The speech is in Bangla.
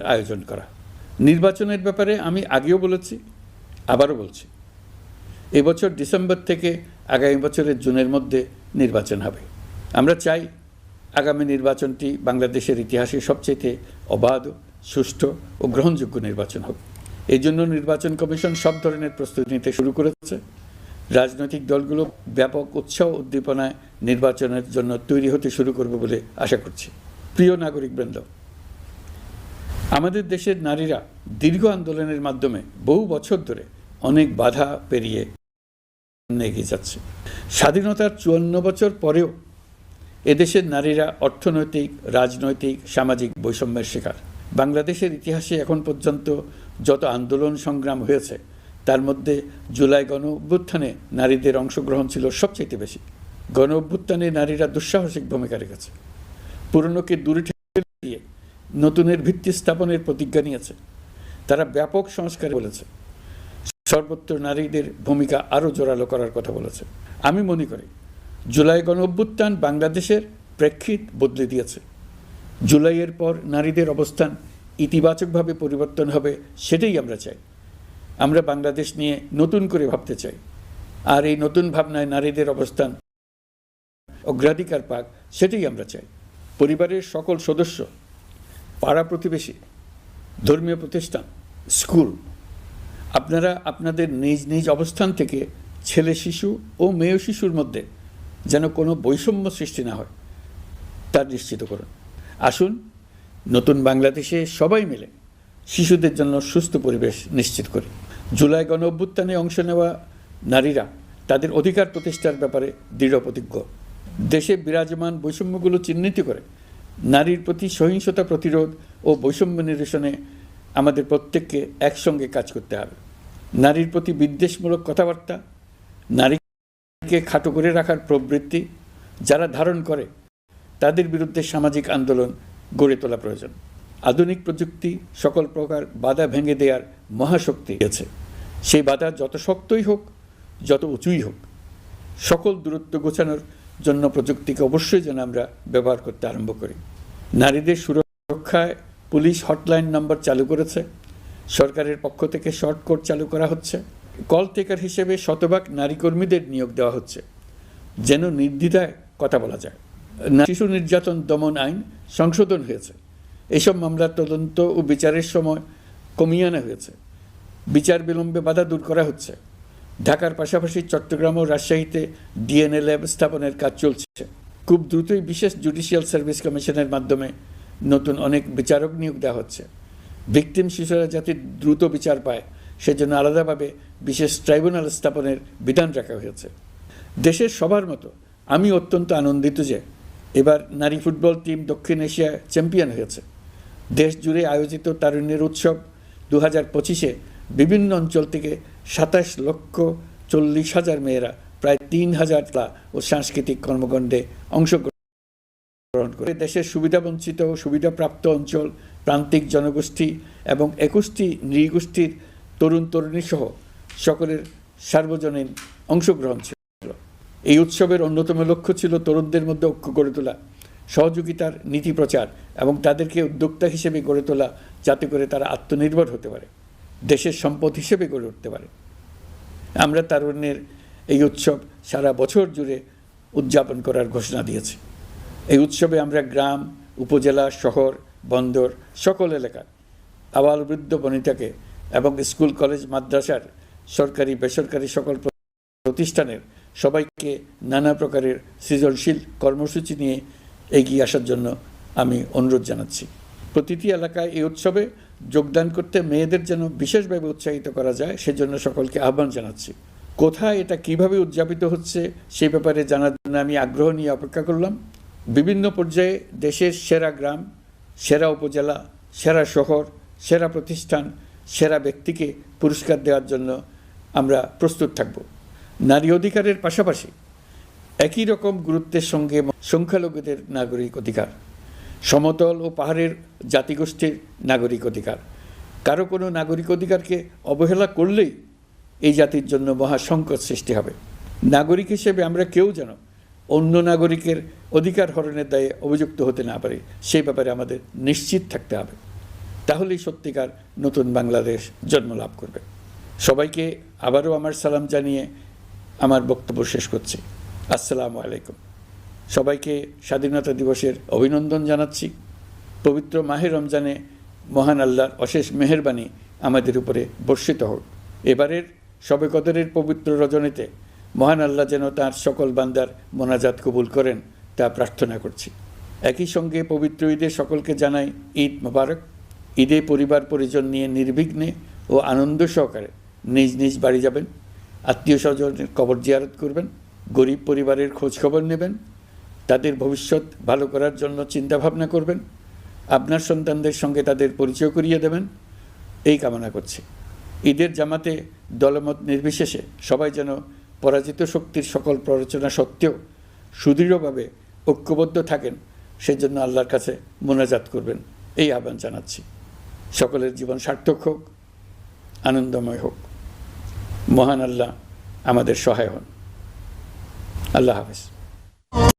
আয়োজন করা। নির্বাচনের ব্যাপারে আমি আগেও বলেছি, আবারও বলছি, এবছর ডিসেম্বর থেকে আগামী বছরের জুনের মধ্যে নির্বাচন হবে। আমরা চাই আগামী নির্বাচনটি বাংলাদেশের ইতিহাসে সবচেয়ে অবাধ, সুষ্ঠু ও গ্রহণযোগ্য নির্বাচন হবে এই জন্য নির্বাচন কমিশন সব ধরনের প্রস্তুতি নিতে শুরু করেছে। রাজনৈতিক দলগুলো ব্যাপক উৎসাহ উদ্দীপনায় নির্বাচনের জন্য তৈরি হতে শুরু করবে বলে আশা করছি। প্রিয় নাগরিকবৃন্দ আমাদের দেশের নারীরা দীর্ঘ আন্দোলনের মাধ্যমে বহু বছর ধরে অনেক বাধা পেরিয়ে এগিয়ে যাচ্ছে। স্বাধীনতার চুয়ান্ন বছর পরেও এদেশের নারীরা অর্থনৈতিক, রাজনৈতিক, সামাজিক বৈষম্যের শিকার। বাংলাদেশের ইতিহাসে এখন পর্যন্ত যত আন্দোলন সংগ্রাম হয়েছে, তার মধ্যে জুলাই গণ অভ্যুত্থানে নারীদের অংশগ্রহণ ছিল সবচেয়ে বেশি। গণ অভ্যুত্থানে নারীরা দুঃসাহসিক ভূমিকা রেখেছে। পুরনোকে দূরে নতুনের ভিত্তি স্থাপনের প্রতিজ্ঞা নিয়েছে। তারা ব্যাপক সংস্কার বলেছে। সর্বত্র নারীদের ভূমিকা আরও জোরালো করার কথা বলেছে। আমি মনে করি, জুলাই গণ অভ্যুত্থান বাংলাদেশের প্রেক্ষিত বদলে দিয়েছে। জুলাইয়ের পর নারীদের অবস্থান ইতিবাচকভাবে পরিবর্তন হবে সেটাই আমরা চাই। আমরা বাংলাদেশ নিয়ে নতুন করে ভাবতে চাই। আর এই নতুন ভাবনায় নারীদের অবস্থান অগ্রাধিকার পাক সেটাই আমরা চাই। পরিবারের সকল সদস্য পাড়া প্রতিবেশী, ধর্মীয় প্রতিষ্ঠান, স্কুল, আপনারা আপনাদের নিজ নিজ অবস্থান থেকে ছেলে শিশু ও মেয়ে শিশুর মধ্যে যেন কোনো বৈষম্য সৃষ্টি না হয়, তা নিশ্চিত করুন। আসুন, নতুন বাংলাদেশে সবাই মিলে শিশুদের জন্য সুস্থ পরিবেশ নিশ্চিত করি। জুলাই গণ অভ্যুত্থানে অংশ নেওয়া নারীরা তাদের অধিকার প্রতিষ্ঠার ব্যাপারে দৃঢ় প্রতিজ্ঞ। দেশে বিরাজমান বৈষম্যগুলো চিহ্নিত করে নারীর প্রতি সহিংসতা প্রতিরোধ ও বৈষম্য নিরসনে আমাদের প্রত্যেককে একসঙ্গে কাজ করতে হবে। নারীর প্রতি বিদ্বেষমূলক কথাবার্তা, নারীকে খাটো করে রাখার প্রবৃত্তি যারা ধারণ করে, তাদের বিরুদ্ধে সামাজিক আন্দোলন গড়ে তোলা প্রয়োজন। আধুনিক প্রযুক্তি সকল প্রকার বাধা ভেঙে দেওয়ার মহাশক্তি আছে। সেই বাধা যত শক্তই হোক, যত উঁচুই হোক, সকল দূরত্ব গোছানোর জন্য প্রযুক্তিকে অবশ্যই যেন আমরা ব্যবহার করতে আরম্ভ করি। নারীদের সুরক্ষায় পুলিশ হটলাইন নম্বর চালু করেছে। সরকারের পক্ষ থেকে শর্ট কোড চালু করা হচ্ছে। কল টেকার হিসেবে শতভাগ নারী কর্মীদের নিয়োগ দেওয়া হচ্ছে। যেন নির্দ্বিধায় কথা বলা যায়। শিশু নির্যাতন দমন আইন সংশোধন হয়েছে। এসব মামলার তদন্ত ও বিচারের সময় কমিয়ে আনা হয়েছে। বিচার বিলম্বে বাধা দূর করা হচ্ছে। ঢাকার পাশাপাশি চট্টগ্রাম ও রাজশাহীতে ডিএনএ ল্যাব স্থাপনের কাজ চলছে। খুব দ্রুতই বিশেষ জুডিশিয়াল সার্ভিস কমিশনের মাধ্যমে নতুন অনেক বিচারক নিয়োগ দেওয়া হচ্ছে। ভিকটিম শিশুরা যাতে দ্রুত বিচার পায়, সেজন্য আলাদাভাবে বিশেষ ট্রাইব্যুনাল স্থাপনের বিধান রাখা হয়েছে। দেশের সবার মতো আমি অত্যন্ত আনন্দিত যে এবার নারী ফুটবল টিম দক্ষিণ এশিয়া চ্যাম্পিয়ন হয়েছে। দেশ জুড়ে আয়োজিত তারুণ্যের উৎসব দু হাজার পঁচিশে বিভিন্ন অঞ্চল থেকে সাতাশ লক্ষ চল্লিশ হাজার মেয়েরা প্রায় তিন হাজার ও সাংস্কৃতিক কর্মকাণ্ডে অংশগ্রহণ করে। দেশের সুবিধাবঞ্চিত ও সুবিধাপ্রাপ্ত অঞ্চল, প্রান্তিক জনগোষ্ঠী এবং একুশটি নৃগোষ্ঠীর তরুণ তরুণী সহ সকলের সার্বজনীন অংশগ্রহণ ছিল। এই উৎসবের অন্যতম লক্ষ্য ছিল তরুণদের মধ্যে ঐক্য গড়ে তোলা, সহযোগিতার নীতি প্রচার এবং তাদেরকে উদ্যোক্তা হিসেবে গড়ে তোলা যাতে করে তারা আত্মনির্ভর হতে পারে, দেশের সম্পদ হিসেবে গড়ে উঠতে পারে। আমরা তারুণ্যের এই উৎসব সারা বছর জুড়ে উদযাপন করার ঘোষণা দিয়েছে। এই উৎসবে আমরা গ্রাম, উপজেলা, শহর, বন্দর, সকল এলাকার আবাল বৃদ্ধ বনিতাকে এবং স্কুল, কলেজ, মাদ্রাসার সরকারি, বেসরকারি সকল প্রতিষ্ঠানের সবাইকে নানা প্রকারের সৃজনশীল কর্মসূচি নিয়ে এগিয়ে আসার জন্য আমি অনুরোধ জানাচ্ছি। প্রতিটি এলাকায় এই উৎসবে যোগদান করতে মেয়েদের যেন বিশেষভাবে উৎসাহিত করা যায়, সেজন্য সকলকে আহ্বান জানাচ্ছি। কোথায় এটা কীভাবে উদযাপিত হচ্ছে সেই ব্যাপারে জানার জন্য আমি আগ্রহ নিয়ে অপেক্ষা করলাম। বিভিন্ন পর্যায়ে দেশের সেরা গ্রাম, সেরা উপজেলা, সেরা শহর, সেরা প্রতিষ্ঠান, সেরা ব্যক্তিকে পুরস্কার দেওয়ার জন্য আমরা প্রস্তুত থাকব। নারী অধিকারের পাশাপাশি একই রকম গুরুত্বের সঙ্গে সংখ্যালঘুদের নাগরিক অধিকার, সমতল ও পাহাড়ের জাতিগোষ্ঠীর নাগরিক অধিকার। কারও কোনো নাগরিক অধিকারকে অবহেলা করলেই এই জাতির জন্য মহা সংকট সৃষ্টি হবে। নাগরিক হিসেবে আমরা কেউ যেন অন্য নাগরিকের অধিকার হরণের দায়ে অভিযুক্ত হতে না পারি, সেই ব্যাপারে আমাদের নিশ্চিত থাকতে হবে। তাহলেই সত্যিকার নতুন বাংলাদেশ জন্ম লাভ করবে। সবাইকে আবারও আমার সালাম জানিয়ে আমার বক্তব্য শেষ করছি। আসসালামু আলাইকুম। সবাইকে স্বাধীনতা দিবসের অভিনন্দন জানাচ্ছি। পবিত্র মাহে রমজানে মহান আল্লাহর অশেষ মেহেরবানি আমাদের উপরে বর্ষিত হোক। এবারের শবে কদরের পবিত্র রজনীতে মহান আল্লাহ যেন তার সকল বান্দার মোনাজাত কবুল করেন, তা প্রার্থনা করছি। একই সঙ্গে পবিত্র ঈদে সকলকে জানাই ঈদ মোবারক। ঈদে পরিবার পরিজন নিয়ে নির্বিঘ্নে ও আনন্দ সহকারে নিজ নিজ বাড়ি যাবেন। আত্মীয় স্বজনের কবর জিয়ারত করবেন। গরিব পরিবারের খোঁজখবর নেবেন। তাদের ভবিষ্যৎ ভালো করার জন্য চিন্তা ভাবনা করবেন। আপনার সন্তানদের সঙ্গে তাদের পরিচয় করিয়ে দেবেন। এই কামনা করছি। ঈদের জামাতে দলমত নির্বিশেষে সবাই যেন পরাজিত শক্তির সকল প্ররোচনা সত্ত্বেও সুদৃঢ়ভাবে ঐক্যবদ্ধ থাকেন, সেজন্য আল্লাহর কাছে মোনাজাত করবেন। এই আহ্বান জানাচ্ছি। সকলের জীবন সার্থক হোক, আনন্দময় হোক। মহান আল্লাহ আমাদের সহায় হন। আল্লাহ হাফেজ।